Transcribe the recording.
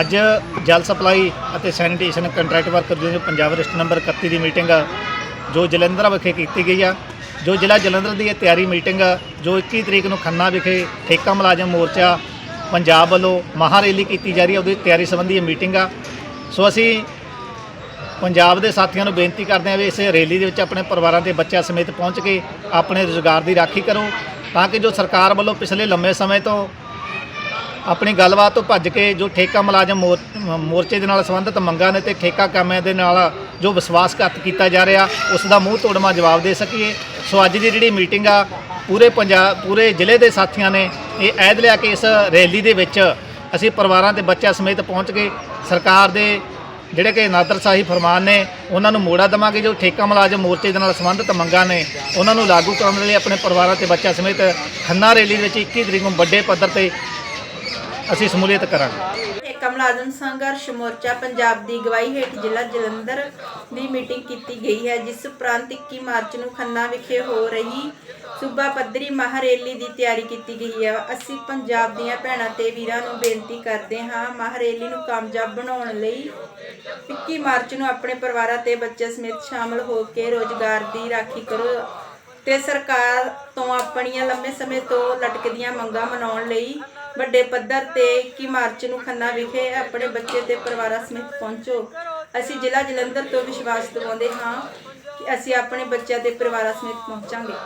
ਅੱਜ ਜਲ ਸਪਲਾਈ ਅਤੇ sanitation contract worker union Punjab register number 31 ਦੀ ਮੀਟਿੰਗ ਜੋ ਜਲੰਧਰ ਵਿਖੇ ਕੀਤੀ ਗਈ ਆ, ਜੋ ਜ਼ਿਲ੍ਹਾ ਜਲੰਧਰ ਦੀ ਇਹ ਤਿਆਰੀ ਮੀਟਿੰਗ ਜੋ 21 ਤਰੀਕ ਨੂੰ ਖੰਨਾ ਵਿਖੇ ਠੇਕਾ ਮੁਲਾਜ਼ਮ ਮੋਰਚਾ ਪੰਜਾਬ ਵੱਲੋਂ ਮਹਾ ਰੈਲੀ ਕੀਤੀ ਜਾ ਰਹੀ ਹੈ ਉਹਦੀ ਤਿਆਰੀ ਸੰਬੰਧੀ ਇਹ ਮੀਟਿੰਗ ਆ। ਸੋ ਅਸੀਂ ਪੰਜਾਬ ਦੇ ਸਾਥੀਆਂ ਨੂੰ ਬੇਨਤੀ ਕਰਦੇ ਹਾਂ ਵੀ ਇਸ ਰੈਲੀ ਦੇ ਵਿੱਚ ਆਪਣੇ ਪਰਿਵਾਰਾਂ ਦੇ ਬੱਚਿਆਂ ਸਮੇਤ ਪਹੁੰਚ ਕੇ ਆਪਣੇ ਰੁਜ਼ਗਾਰ ਦੀ ਰਾਖੀ ਕਰੋ, ਤਾਂ ਕਿ ਜੋ ਸਰਕਾਰ ਵੱਲੋਂ ਪਿਛਲੇ ਲੰਮੇ ਸਮੇਂ ਤੋਂ ਆਪਣੀ ਗੱਲਬਾਤ ਤੋਂ ਭੱਜ ਕੇ ਜੋ ਠੇਕਾ ਮੁਲਾਜ਼ਮ ਮੋਰ- ਮੋਰਚੇ ਦੇ ਨਾਲ ਸੰਬੰਧਿਤ ਮੰਗਾਂ ਨੇ ਤੇ ਠੇਕਾ ਕਾਮਿਆਂ ਦੇ ਨਾਲ ਜੋ ਵਿਸ਼ਵਾਸਘਾਤ ਕੀਤਾ ਜਾ ਰਿਹਾ, ਉਸ ਦਾ ਮੂੰਹ ਤੋੜਮਾ ਜਵਾਬ ਦੇ ਸਕੀਏ। ਸੋ ਅੱਜ ਦੀ ਜਿਹੜੀ ਮੀਟਿੰਗ ਆ, ਪੂਰੇ ਪੰਜਾਬ ਪੂਰੇ ਜ਼ਿਲ੍ਹੇ ਦੇ ਸਾਥੀਆਂ ਨੇ ਇਹ ਐਦ ਲਿਆ ਕਿ ਇਸ ਰੈਲੀ ਦੇ ਵਿੱਚ ਅਸੀਂ ਪਰਿਵਾਰਾਂ ਤੇ ਬੱਚਿਆਂ ਸਮੇਤ ਪਹੁੰਚ ਕੇ ਸਰਕਾਰ ਦੇ ਜਿਹੜੇ ਕਿ ਨਾਦਰਸ਼ਾਹੀ ਫਰਮਾਨ ਨੇ, ਉਹਨਾਂ ਨੂੰ ਮੋੜਾ ਦੇਵਾਂਗੇ। ਜੋ ਠੇਕਾ ਮੁਲਾਜ਼ਮ ਮੋਰਚੇ ਦੇ ਨਾਲ ਸੰਬੰਧਿਤ ਮੰਗਾਂ ਨੇ, ਉਹਨਾਂ ਨੂੰ ਲਾਗੂ ਕਰਨ ਲਈ ਆਪਣੇ ਪਰਿਵਾਰਾਂ ਤੇ ਬੱਚਿਆਂ ਸਮੇਤ ਖੰਨਾ ਰੈਲੀ ਵਿੱਚ 21 ਤਰੀਕ ਨੂੰ ਵੱਡੇ ਪੱਧਰ ਤੇ ਅਸੀਂ ਸਮੂਲੀਅਤ ਕਰਾਂਗੇ। ਠੇਕਾ ਮੁਲਾਜ਼ਮ ਸੰਘਰਸ਼ ਮੋਰਚਾ ਪੰਜਾਬ ਦੀ ਅਗਵਾਈ ਹੇਠ ਜ਼ਿਲ੍ਹਾ ਜਲੰਧਰ ਦੀ ਮੀਟਿੰਗ ਕੀਤੀ ਗਈ ਹੈ, ਜਿਸ ਉਪਰੰਤ 21 ਮਾਰਚ ਨੂੰ ਖੰਨਾ ਵਿਖੇ ਹੋ ਰਹੀ ਸੂਬਾ ਪੱਧਰੀ ਮਹਾਰੇਲੀ ਦੀ ਤਿਆਰੀ ਕੀਤੀ ਗਈ ਹੈ। ਅਸੀਂ ਪੰਜਾਬ ਦੀਆਂ ਭੈਣਾਂ ਤੇ ਵੀਰਾਂ ਨੂੰ ਬੇਨਤੀ ਕਰਦੇ ਹਾਂ, ਮਹਾਰੇਲੀ ਨੂੰ ਕਾਮਯਾਬ ਬਣਾਉਣ ਲਈ 21 ਮਾਰਚ ਨੂੰ ਆਪਣੇ ਪਰਿਵਾਰਾਂ ਤੇ ਬੱਚਿਆਂ ਸਮੇਤ ਸ਼ਾਮਲ ਹੋ ਕੇ ਰੋਜ਼ਗਾਰ ਦੀ ਰਾਖੀ ਕਰੋ। ਤੇ ਸਰਕਾਰ ਤੋਂ ਆਪਣੀਆਂ ਲੰਮੇ ਸਮੇਂ ਤੋਂ ਲਟਕਦੀਆਂ ਮੰਗਾਂ ਮਨਾਉਣ ਲਈ ਵੱਡੇ ਪੱਧਰ ਤੇ 21 ਮਾਰਚ ਨੂੰ ਖੰਨਾ ਵਿਖੇ ਆਪਣੇ ਬੱਚੇ ਤੇ ਪਰਿਵਾਰਾਂ ਸਮੇਤ ਪਹੁੰਚੋ। ਅਸੀਂ ਜ਼ਿਲ੍ਹਾ ਜਲੰਧਰ ਤੋਂ ਵਿਸ਼ਵਾਸ ਦਿਵਾਉਂਦੇ ਹਾਂ ਕਿ ਅਸੀਂ ਆਪਣੇ ਬੱਚਿਆਂ ਤੇ ਪਰਿਵਾਰਾਂ ਸਮੇਤ ਪਹੁੰਚਾਂਗੇ।